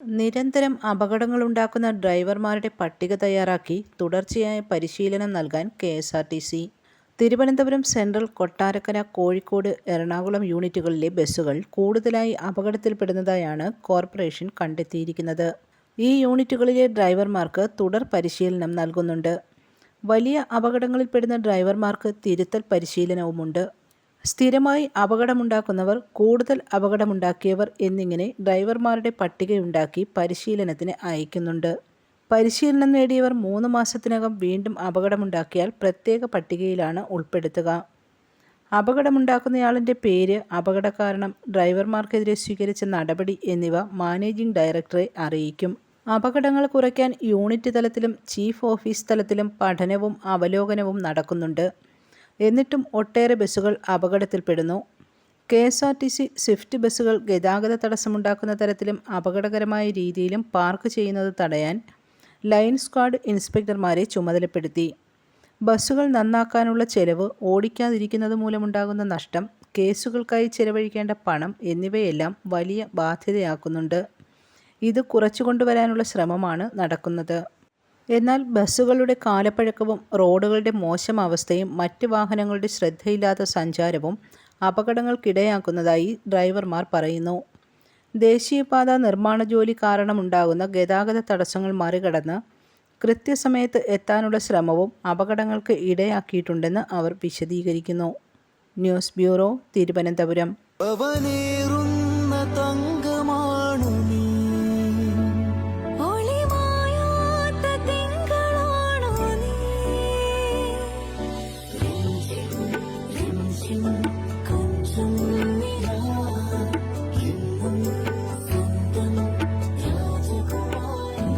നിരന്തരം അപകടങ്ങളുണ്ടാക്കുന്ന ഡ്രൈവർമാരുടെ പട്ടിക തയ്യാറാക്കി തുടർച്ചയായ പരിശീലനം നൽകാൻ K S R T C. Thiruvananthapuram central Kottarakkara Kozhikode Ernakulam യൂണിറ്റുകളിലെ ബസ്സുകൾ കൂടുതലായി അപകടത്തിൽപ്പെടുന്നതായാണ് കോർപ്പറേഷൻ കണ്ടെത്തിയിരിക്കുന്നത്. ഈ യൂണിറ്റുകളിലെ ഡ്രൈവർമാർക്ക് തുടർ പരിശീലനം നൽകുന്നുണ്ട്. വലിയ അപകടങ്ങളിൽപ്പെടുന്ന ഡ്രൈവർമാർക്ക് തിരുത്തൽ പരിശീലനവുമുണ്ട്. സ്ഥിരമായി അപകടമുണ്ടാക്കുന്നവർ കൂടുതൽ അപകടമുണ്ടാക്കിയവർ എന്നിങ്ങനെ ഡ്രൈവർമാരുടെ പട്ടികയുണ്ടാക്കി പരിശീലനത്തിന് അയക്കുന്നുണ്ട്. പരിശീലനം നേടിയവർ മൂന്ന് മാസത്തിനകം വീണ്ടും അപകടമുണ്ടാക്കിയാൽ പ്രത്യേക പട്ടികയിലാണ് ഉൾപ്പെടുത്തുക. അപകടമുണ്ടാക്കുന്നയാളിന്റെ പേര് അപകടകാരണം ഡ്രൈവർമാർക്കെതിരെ സ്വീകരിച്ച നടപടി എന്നിവ മാനേജിംഗ് ഡയറക്ടറെ അറിയിക്കും. അപകടങ്ങൾ കുറയ്ക്കാൻ യൂണിറ്റ് തലത്തിലും ചീഫ് ഓഫീസ് തലത്തിലും പഠനവും അവലോകനവും നടക്കുന്നുണ്ട്. എന്നിട്ടും ഒട്ടേറെ ബസ്സുകൾ അപകടത്തിൽപ്പെടുന്നു. K S R T C swift ബസ്സുകൾ ഗതാഗത തടസ്സമുണ്ടാക്കുന്ന തരത്തിലും അപകടകരമായ രീതിയിലും പാർക്ക് ചെയ്യുന്നത് തടയാൻ ലൈൻ സ്ക്വാഡ് ഇൻസ്പെക്ടർമാരെ ചുമതലപ്പെടുത്തി. ബസ്സുകൾ നന്നാക്കാനുള്ള ചെലവ് ഓടിക്കാതിരിക്കുന്നത് മൂലമുണ്ടാകുന്ന നഷ്ടം കേസുകൾക്കായി ചെലവഴിക്കേണ്ട പണം എന്നിവയെല്ലാം വലിയ ബാധ്യതയാക്കുന്നുണ്ട്. ഇത് കുറച്ചു കൊണ്ടുവരാനുള്ള ശ്രമമാണ് നടക്കുന്നത്. എന്നാൽ ബസ്സുകളുടെ കാലപ്പഴക്കവും റോഡുകളുടെ മോശം അവസ്ഥയും മറ്റ് വാഹനങ്ങളുടെ ശ്രദ്ധയില്ലാത്ത സഞ്ചാരവും അപകടങ്ങൾക്കിടയാക്കുന്നതായി ഡ്രൈവർമാർ പറയുന്നു. ദേശീയപാത നിർമ്മാണ ജോലി കാരണമുണ്ടാകുന്ന ഗതാഗത തടസ്സങ്ങൾ മറികടന്ന് കൃത്യസമയത്ത് എത്താനുള്ള ശ്രമവും അപകടങ്ങൾക്ക് ഇടയാക്കിയിട്ടുണ്ടെന്ന് അവർ വിശദീകരിക്കുന്നു. News bureau Thiruvananthapuram. രാജകുമാരി